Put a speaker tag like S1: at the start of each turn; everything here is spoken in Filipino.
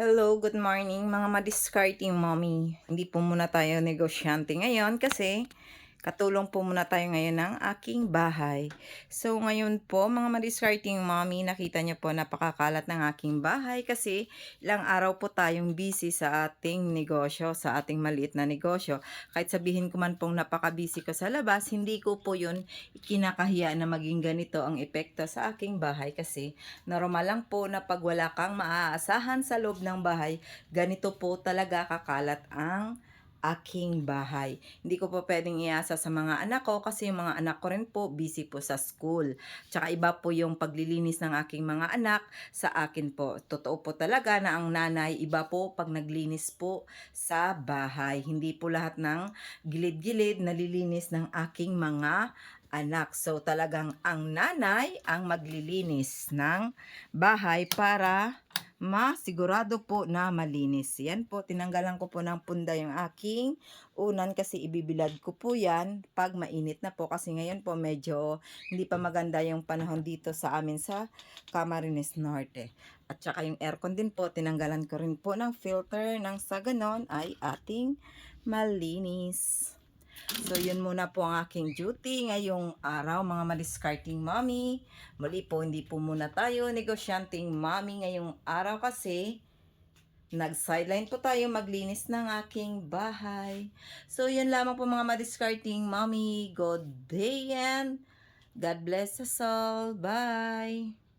S1: Hello, good morning mga madiscarding mommy. Hindi po muna tayo negosyante ngayon kasi katulong po muna tayo ngayon ng aking bahay. So ngayon po mga madiscarding mommy, nakita niyo po napakakalat ng aking bahay kasi ilang araw po tayong busy sa ating negosyo, sa ating maliit na negosyo. Kahit sabihin ko man pong napaka-busy ko sa labas, hindi ko po yun kinakahiya na maging ganito ang epekto sa aking bahay kasi normal lang po na pag wala kang maaasahan sa loob ng bahay, ganito po talaga kakalat ang aking bahay. Hindi ko po pwedeng iasa sa mga anak ko kasi yung mga anak ko rin po busy po sa school. Tsaka iba po yung paglilinis ng aking mga anak sa akin po. Totoo po talaga na ang nanay iba po pag naglinis po sa bahay. Hindi po lahat ng gilid-gilid nalilinis ng aking mga anak. So talagang ang nanay ang maglilinis ng bahay para masigurado po na malinis. Yan po, tinanggalan ko po ng punda yung aking unan kasi ibibilad ko po yan pag mainit na po kasi ngayon po medyo hindi pa maganda yung panahon dito sa amin sa Camarines Norte. At saka yung aircon din po, tinanggalan ko rin po ng filter nang sa ganon ay ating malinis. So, yun muna po ang aking duty ngayong araw, mga madiscarding mommy. Muli po, hindi po muna tayo negosyanteng mommy ngayong araw kasi nag-sideline po tayo maglinis ng aking bahay. So, yun lamang po mga madiscarding mommy. Good day and God bless us all. Bye!